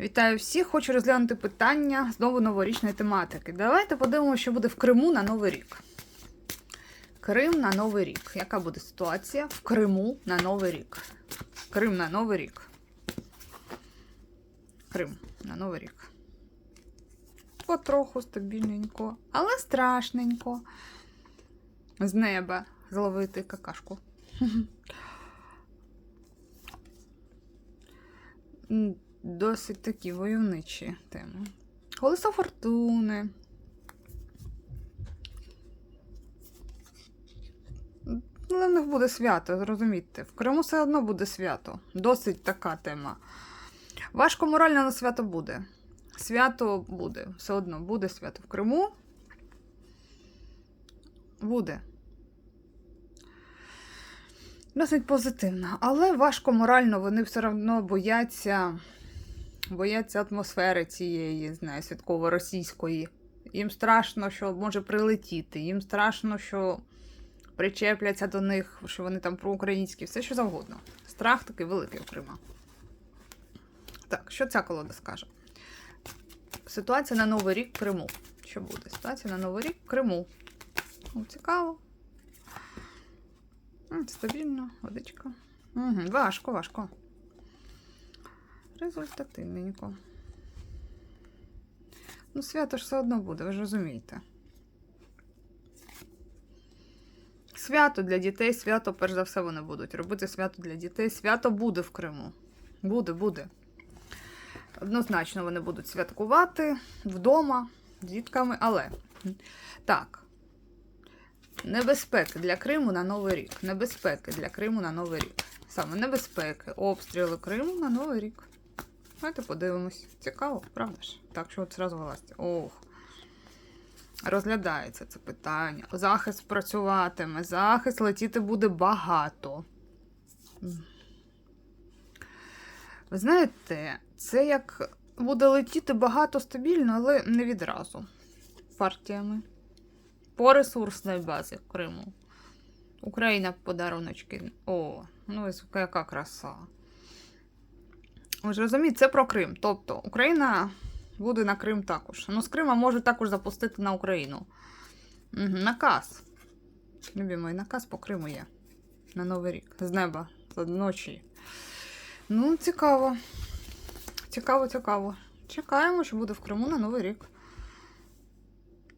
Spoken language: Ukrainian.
Вітаю всіх! Хочу розглянути питання знову новорічної тематики. Давайте подивимося, що буде в Криму на Новий рік. Крим на Новий рік. Яка буде ситуація в Криму на Новий рік? Крим на Новий рік. Крим на Новий рік. Потроху стабільненько, але страшненько. З неба зловити какашку. Досить такі войовничі теми. Колесо фортуни. Але в них буде свято, зрозумійте. В Криму все одно буде свято. Досить така тема. Важко морально, але свято буде. Свято буде. Все одно буде свято в Криму. Буде. Досить позитивно. Але важко морально, вони все одно бояться, бояться атмосфери цієї, знаю, святково-російської. Їм страшно, що може прилетіти, їм страшно, що причепляться до них, що вони там проукраїнські, все що завгодно. Страх такий великий у Крима. Так, що ця колода скаже? Ситуація на Новий рік в Криму. Що буде? Ситуація на Новий рік в Криму. О, цікаво. Стабільно, водичка. Угу, важко, важко. Результативненько. Ну, свято ж все одно буде, ви ж розумієте. Свято для дітей, свято, перш за все, вони будуть робити свято для дітей. Свято буде в Криму. Буде, буде. Однозначно вони будуть святкувати вдома з дітками, але так. Небезпеки для Криму на Новий рік. Небезпеки для Криму на Новий рік. Саме небезпеки, обстріли Криму на Новий рік. Давайте подивимось. Цікаво, правда ж? Так, що от зразу власті. Ох. Розглядається це питання. Захист працюватиме. Захист летіти буде багато. Ви знаєте, це як буде летіти багато стабільно, але не відразу. Партіями по ресурсній базі Криму. Україна подаруночки. О, ну яка краса. Ж розумієте, це про Крим. Тобто Україна буде на Крим також. Ну, з Крима можуть також запустити на Україну. Угу, наказ. Любі мої, наказ по Криму є. На Новий рік. З неба, з ночі. Ну, цікаво. Цікаво, цікаво. Чекаємо, що буде в Криму на Новий рік.